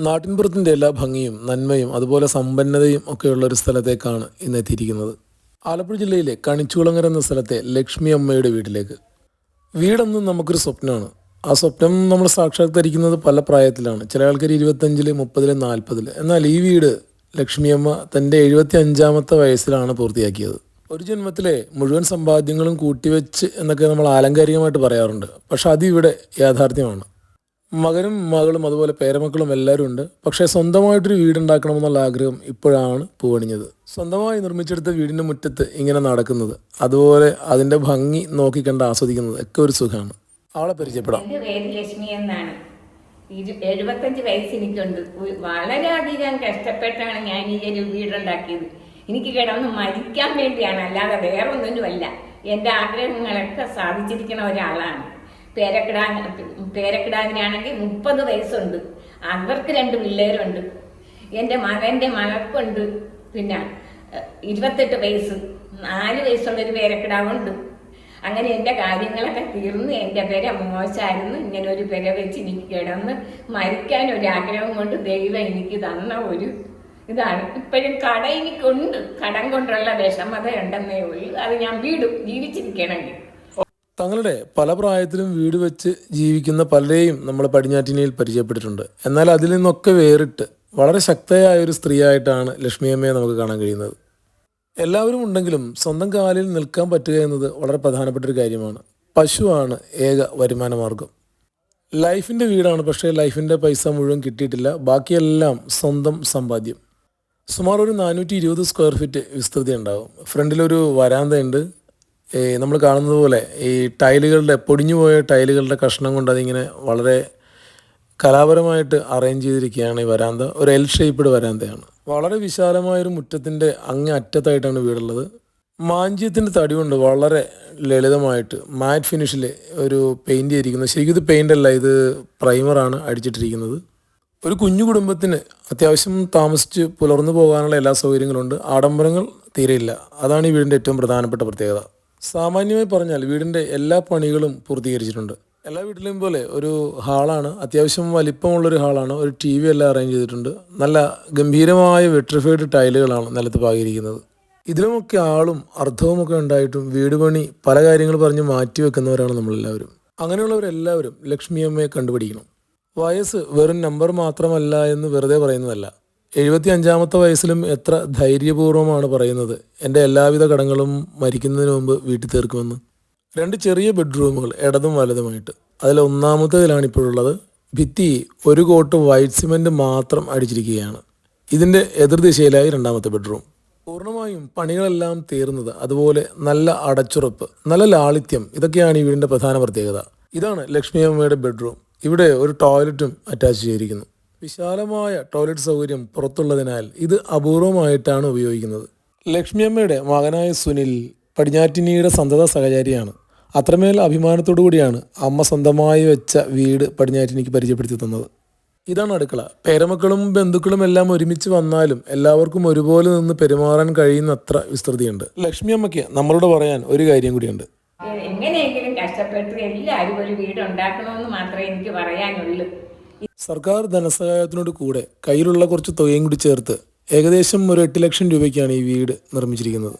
നാട്ടിൻപുറത്തിന്റെ എല്ലാ ഭംഗിയും നന്മയും അതുപോലെ സമ്പന്നതയും ഒക്കെയുള്ള ഒരു സ്ഥലത്തേക്കാണ് ഇന്ന് എത്തിയിരിക്കുന്നത്. ആലപ്പുഴ ജില്ലയിലെ കണിച്ചുകുളങ്ങര എന്ന സ്ഥലത്തെ ലക്ഷ്മി അമ്മയുടെ വീട്ടിലേക്ക്. വീടെന്നും നമുക്കൊരു സ്വപ്നമാണ്. ആ സ്വപ്നം നമ്മൾ സാക്ഷാത്കരിക്കുന്നത് പല പ്രായത്തിലാണ്. ചില ആൾക്കാർ ഇരുപത്തഞ്ചിൽ മുപ്പതിൽ നാൽപ്പതിൽ എന്നാൽ ഈ വീട് ലക്ഷ്മിയമ്മ തന്റെ എഴുപത്തി അഞ്ചാമത്തെ വയസ്സിലാണ് പൂർത്തിയാക്കിയത്. ഒരു ജന്മത്തിലെ മുഴുവൻ സമ്പാദ്യങ്ങളും കൂട്ടിവെച്ച് എന്നൊക്കെ നമ്മൾ ആലങ്കാരികമായിട്ട് പറയാറുണ്ട്. പക്ഷെ അതിവിടെ യാഥാർത്ഥ്യമാണ്. മകനും മകളും അതുപോലെ പേരമക്കളും എല്ലാവരും ഉണ്ട്. പക്ഷേ സ്വന്തമായിട്ടൊരു വീടുണ്ടാക്കണമെന്നുള്ള ആഗ്രഹം ഇപ്പോഴാണ് പൂവണിഞ്ഞത്. സ്വന്തമായി നിർമ്മിച്ചെടുത്ത വീടിന്റെ മുറ്റത്ത് ഇങ്ങനെ നടക്കുന്നത്. അതുപോലെ അതിന്റെ ഭംഗി നോക്കിക്കണ്ട് ആസ്വദിക്കുന്നത് ഒക്കെ ഒരു സുഖമാണ്. അവളെ പരിചയപ്പെടാം. എഴുപത്തഞ്ച് വയസ്സ് എനിക്കുണ്ട്. വളരെയധികം കഷ്ടപ്പെട്ടാണ് ഞാൻ ഈ ഒരു വീടുണ്ടാക്കിയത്. എനിക്ക് കിടന്ന് മരിക്കാൻ വേണ്ടിയാണ്. അല്ലാതെ വേറെ ഒന്നിനുമല്ല എന്റെ ആഗ്രഹങ്ങളൊക്കെ സാധിച്ചിരിക്കുന്ന ഒരാളാണ്. പേരക്കിടാൻ പേരക്കിടാവിനാണെങ്കിൽ മുപ്പത് വയസ്സുണ്ട്. അവർക്ക് രണ്ട് പിള്ളേരുണ്ട്. എന്റെ മകന്റെ മകൾക്കുണ്ട് പിന്നെ ഇരുപത്തെട്ട് വയസ്സ്. നാല് വയസ്സുള്ളൊരു പേരക്കിടാവുണ്ട്. അങ്ങനെ എന്റെ കാര്യങ്ങളൊക്കെ തീർന്ന് എന്റെ പേര മോശമായിരുന്നു ഇങ്ങനെ ഒരു പേര വെച്ച് എനിക്ക് കിടന്ന് മരിക്കാൻ ഒരു ആഗ്രഹം കൊണ്ട് ദൈവം എനിക്ക് തന്ന ഒരു ഇതാണ്. ഇപ്പോഴും കട എനിക്കുണ്ട് കടം കൊണ്ടുള്ള വിഷമത ഉണ്ടെന്നേ ഉള്ളൂ. അത് ഞാൻ വീടും ജീവിച്ചിരിക്കണമെങ്കിൽ. തങ്ങളുടെ പല പ്രായത്തിലും വീട് വെച്ച് ജീവിക്കുന്ന പലരെയും നമ്മൾ പടിഞ്ഞാറ്റിനിയിൽ പരിചയപ്പെട്ടിട്ടുണ്ട്. എന്നാൽ അതിൽ നിന്നൊക്കെ വേറിട്ട് വളരെ ശക്തയായ ഒരു സ്ത്രീയായിട്ടാണ് ലക്ഷ്മിയമ്മയെ നമുക്ക് കാണാൻ കഴിയുന്നത്. എല്ലാവരും ഉണ്ടെങ്കിലും സ്വന്തം കാലിൽ നിൽക്കാൻ പറ്റുക എന്നത് വളരെ പ്രധാനപ്പെട്ട ഒരു കാര്യമാണ്. പശുവാണ് ഏക വരുമാന മാർഗം. ലൈഫിന്റെ വീടാണ് പക്ഷേ ലൈഫിന്റെ പൈസ മുഴുവൻ കിട്ടിയിട്ടില്ല. ബാക്കിയെല്ലാം സ്വന്തം സമ്പാദ്യം. സുമാർ ഒരു നാനൂറ്റി ഇരുപത് സ്ക്വയർ ഫീറ്റ് വിസ്തൃതി ഉണ്ടാകും ഫ്രണ്ടിലൊരു വരാന്തയുണ്ട്. നമ്മൾ കാണുന്നത് പോലെ ഈ ടൈലുകളുടെ പൊടിഞ്ഞു പോയ ടൈലുകളുടെ കഷ്ണം കൊണ്ട് അതിങ്ങനെ വളരെ കലാപരമായിട്ട് അറേഞ്ച് ചെയ്തിരിക്കുകയാണ് ഈ വരാന്ത. ഒരു എൽ ഷേപ്പ്ഡ് വരാന്തയാണ്. വളരെ വിശാലമായൊരു മുറ്റത്തിന്റെ അങ്ങേ അറ്റത്തായിട്ടാണ് വീടുള്ളത്. മാഞ്ചിയത്തിന്റെ തടി കൊണ്ട് വളരെ ലളിതമായിട്ട് മാറ്റ് ഫിനിഷിൽ ഒരു പെയിന്റ് ചെയ്തിരിക്കുന്നത് ശരിക്കും ഇത് പെയിന്റ് അല്ല ഇത് പ്രൈമറാണ് അടിച്ചിട്ടിരിക്കുന്നത്. ഒരു കുഞ്ഞു കുടുംബത്തിന് അത്യാവശ്യം താമസിച്ച് പുലർന്നു പോകാനുള്ള എല്ലാ സൗകര്യങ്ങളുണ്ട്. ആഡംബരങ്ങൾ തീരെയില്ല. അതാണ് ഈ വീടിന്റെ ഏറ്റവും പ്രധാനപ്പെട്ട പ്രത്യേകത. സാമാന്യമായി പറഞ്ഞാൽ വീടിന്റെ എല്ലാ പണികളും പൂർത്തീകരിച്ചിട്ടുണ്ട്. എല്ലാ വീട്ടിലെയും പോലെ ഒരു ഹാളാണ്. അത്യാവശ്യം വലിപ്പമുള്ളൊരു ഹാളാണ്. ഒരു ടി വി എല്ലാം അറേഞ്ച് ചെയ്തിട്ടുണ്ട്. നല്ല ഗംഭീരമായ വെട്രിഫൈഡ് ടൈലുകളാണ് നിലത്ത് പാകിയിരിക്കുന്നത്. ഇതിലുമൊക്കെ ആളും അർത്ഥവുമൊക്കെ ഉണ്ടായിട്ടും വീട് പണി പല കാര്യങ്ങൾ പറഞ്ഞ് മാറ്റി വെക്കുന്നവരാണ് നമ്മളെല്ലാവരും. അങ്ങനെയുള്ളവരെല്ലാവരും ലക്ഷ്മിയമ്മയെ കണ്ടുപിടിക്കണം. വയസ്സ് വെറും നമ്പർ മാത്രമല്ല എന്ന് വെറുതെ പറയുന്നതല്ല. എഴുപത്തി അഞ്ചാമത്തെ വയസ്സിലും എത്ര ധൈര്യപൂർവമാണ് പറയുന്നത്? എന്റെ എല്ലാവിധ കടങ്ങളും മരിക്കുന്നതിന് മുമ്പ് വീട്ടിൽ തീർക്കുമെന്ന്. രണ്ട് ചെറിയ ബെഡ്റൂമുകൾ ഇടതും വലതുമായിട്ട്. അതിൽ ഒന്നാമത്തേതിലാണ് ഇപ്പോഴുള്ളത്. ഭിത്തി ഒരു കോട്ട് വൈറ്റ് സിമെന്റ് മാത്രം അടിച്ചിരിക്കുകയാണ്. ഇതിന്റെ എതിർദിശയിലായി രണ്ടാമത്തെ ബെഡ്റൂം. പൂർണമായും പണികളെല്ലാം തീർന്നത് അതുപോലെ നല്ല അടച്ചുറപ്പ് നല്ല ലാളിത്യം. ഇതൊക്കെയാണ് ഈ വീടിന്റെ പ്രധാന പ്രത്യേകത. ഇതാണ് ലക്ഷ്മിയമ്മയുടെ ബെഡ്റൂം. ഇവിടെ ഒരു ടോയ്ലറ്റും അറ്റാച്ച് ചെയ്തിരിക്കുന്നു. വിശാലമായ ടോയ്ലറ്റ് സൗകര്യം പുറത്തുള്ളതിനാൽ ഇത് അപൂർവമായിട്ടാണ് ഉപയോഗിക്കുന്നത്. ലക്ഷ്മിയമ്മയുടെ മകനായ സുനിൽ പടിഞ്ഞാറ്റിനിയുടെ സന്തത സഹചാരിയാണ്. അത്രമേൽ അഭിമാനത്തോടു കൂടിയാണ് അമ്മ സ്വന്തമായി വെച്ച വീട് പടിഞ്ഞാറ്റിനിക്ക് പരിചയപ്പെടുത്തി തന്നത് ഇതാണ് അടുക്കള. പേരമക്കളും ബന്ധുക്കളും എല്ലാം ഒരുമിച്ച് വന്നാലും എല്ലാവർക്കും ഒരുപോലെ നിന്ന് പെരുമാറാൻ കഴിയുന്ന അത്ര വിസ്തൃതിയുണ്ട്. ലക്ഷ്മി അമ്മയ്ക്ക് നമ്മളോട് പറയാൻ ഒരു കാര്യം കൂടിയുണ്ട്. എങ്ങനെയെങ്കിലും കഷ്ടപ്പെട്ട് എല്ലാവരും ഒരു വീട് ഉണ്ടാക്കണമെന്ന് മാത്രമേ എനിക്ക് പറയാനുള്ളൂ. സർക്കാർ ധനസഹായത്തിനോട് കൂടെ കയ്യിലുള്ള കുറച്ച് തുകയും കൂടി ചേർത്ത് ഏകദേശം ഒരു എട്ട് ലക്ഷം രൂപയ്ക്കാണ് ഈ വീട് നിർമ്മിച്ചിരിക്കുന്നത്.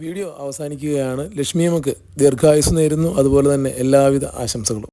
വീഡിയോ അവസാനിക്കുകയാണ്. ലക്ഷ്മിയമ്മക്ക് ദീർഘായുസ് നേരുന്നു. അതുപോലെ തന്നെ എല്ലാവിധ ആശംസകളും.